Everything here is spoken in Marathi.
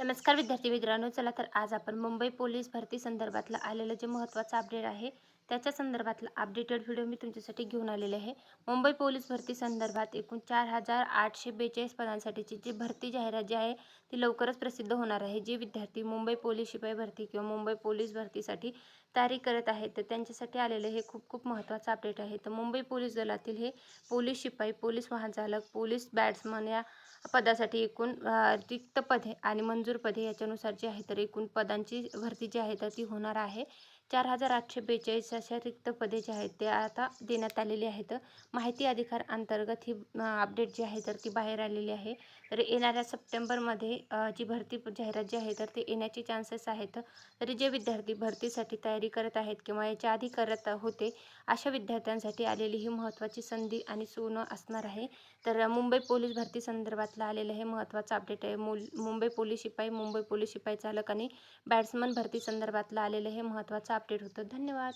नमस्कार विद्यार्थी मित्रांनो चला तर आज आपण मुंबई पोलीस भरती संदर्भातलं आलेलं जे महत्त्वाचं अपडेट आहे त्याच्या संदर्भातला अपडेटेड व्हिडिओ मी तुमच्यासाठी घेऊन आलेले आहे. मुंबई पोलीस भरती संदर्भात एकूण चार हजार आठशे बेचाळीस पदांसाठीची जी भरती जाहिरात जी आहे ती लवकरच प्रसिद्ध होणार आहे. जे विद्यार्थी मुंबई पोलीस शिपाई भरती किंवा मुंबई पोलीस भरतीसाठी तयारी करत आहेत तर त्यांच्यासाठी आलेलं हे खूप खूप महत्त्वाचं अपडेट आहे. तर मुंबई पोलीस दलातील हे पोलीस शिपाई पोलीस वाहनचालक पोलीस बॅट्समन या पदासाठी एकूण रिक्त पदे आणि मंजूर पदे याच्यानुसार जी आहे तर एकूण पदांची भरती जी आहे तर ती होणार आहे. चार हजार आठशे बेचाळीस अशा रिक्त पदे जे आहेत ते आता देण्यात आलेली आहेत. माहिती अधिकार अंतर्गत ही अपडेट जी आहे तर ती बाहेर आलेली आहे. तर येणाऱ्या सप्टेंबरमध्ये जी भरती जाहिरात जी आहे तर ते येण्याचे चान्सेस आहेत. तरी जे विद्यार्थी भरतीसाठी तयारी करत आहेत किंवा याच्या आधी करत होते अशा विद्यार्थ्यांसाठी आलेली ही महत्त्वाची संधी आणि सोनं असणार आहे. तर मुंबई पोलीस भरती संदर्भातलं आलेलं हे महत्त्वाचं अपडेट आहे. मुल मुंबई पोलीस शिपाई मुंबई पोलीस शिपाई चालक आणि बॅट्समन भरती संदर्भातलं आलेलं हे महत्त्वाचं अपडेट होतं. धन्यवाद.